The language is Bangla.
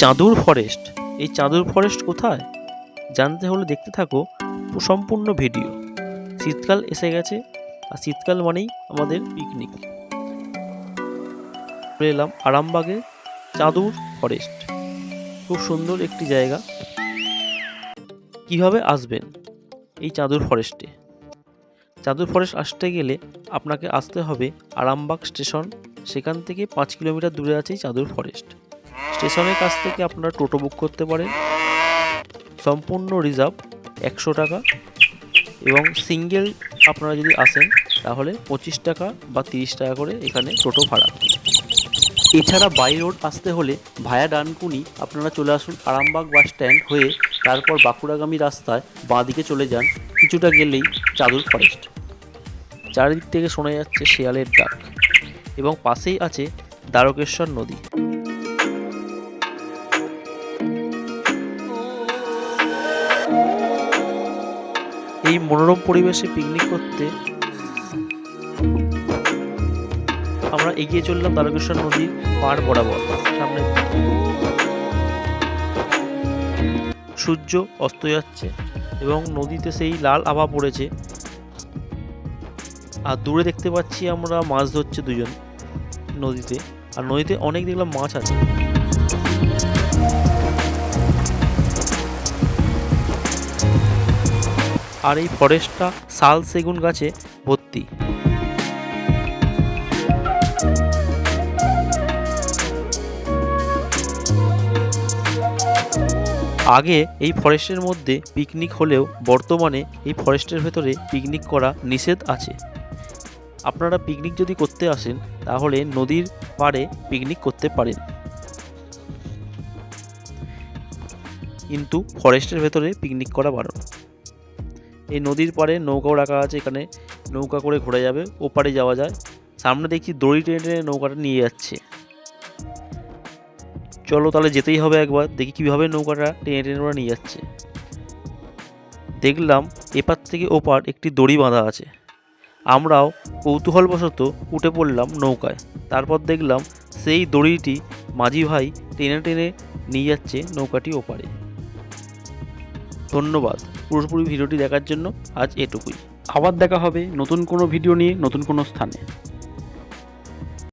চাঁদুর ফরেস্ট। এই চাঁদুর ফরেস্ট কোথায়? জানতে হলে দেখতে থাকো সম্পূর্ণ ভিডিও। শীতকাল এসে গেছে, আর শীতকাল মানেই আমাদের পিকনিক এলাম আরামবাগে চাঁদুর ফরেস্ট। খুব সুন্দর একটি জায়গা। কীভাবে আসবেন এই চাঁদুর ফরেস্টে? চাঁদুর ফরেস্ট আসতে গেলে আপনাকে আসতে হবে আরামবাগ স্টেশন। সেখান থেকে পাঁচ কিলোমিটার দূরে আছে চাঁদুর ফরেস্ট। স্টেশনের কাছ থেকে আপনারা টোটো বুক করতে পারেন। সম্পূর্ণ রিজার্ভ একশো টাকা এবং সিঙ্গেল আপনারা যদি আসেন, তাহলে পঁচিশ টাকা বা তিরিশ টাকা করে এখানে টোটো ভাড়া। এছাড়া বাই রোড আসতে হলে ভায়া ডানকুনি আপনারা চলে আসুন আরামবাগ বাস স্ট্যান্ড হয়ে তারপর বাঁকুড়াগামী রাস্তায় বাঁদিকে চলে যান, কিছুটা গেলেই চাদুর ফরেস্ট। চারিদিক থেকে শোনা যাচ্ছে শেয়ালের ডাক এবং পাশেই আছে দ্বারকেশ্বর নদী। এই মনোরম পরিবেশে পিকনিক করতে আমরা এগিয়ে চললাম দ্বারকেশ্বর নদীর পাড় বরাবর। সামনে সূর্য অস্ত যাচ্ছে এবং নদীতে সেই লাল আভা পড়েছে। আর দূরে দেখতে পাচ্ছি আমরা মাছ ধরছে দুজন নদীতে। আর নদীতে অনেক দেখলাম মাছ আছে। আর এই ফরেস্টটা শাল সেগুন গাছে ভর্তি। আগে এই ফরেস্টের মধ্যে পিকনিক হলেও বর্তমানে এই ফরেস্টের ভেতরে পিকনিক করা নিষেধ আছে। আপনারা পিকনিক যদি করতে আসেন, তাহলে নদীর পাড়ে পিকনিক করতে পারেন। কিন্তু ফরেস্টের ভেতরে পিকনিক করা বারণ। এই নদীর পাড়ে নৌকাও রাখা আছে এখানে। নৌকা করে ঘোরা যাবে, ওপারে যাওয়া যায়। সামনে দেখছি দড়ি টেনে টেনে নৌকাটা নিয়ে যাচ্ছে। চলো তাহলে যেতেই হবে একবার, দেখি কীভাবে নৌকাটা টেনে টেনে ওরা নিয়ে যাচ্ছে। দেখলাম এপার থেকে ওপার একটি দড়ি বাঁধা আছে। আমরাও কৌতূহলবশত উঠে পড়লাম নৌকায়। তারপর দেখলাম সেই দড়িটি মাঝি ভাই টেনে টেনে নিয়ে যাচ্ছে নৌকাটি ওপারে। ধন্যবাদ। পুরোপুরি ভিডিওটি দেখার জন্য আজ এটুকুই। আবার দেখা হবে নতুন কোনো ভিডিও নিয়ে নতুন কোনো স্থানে।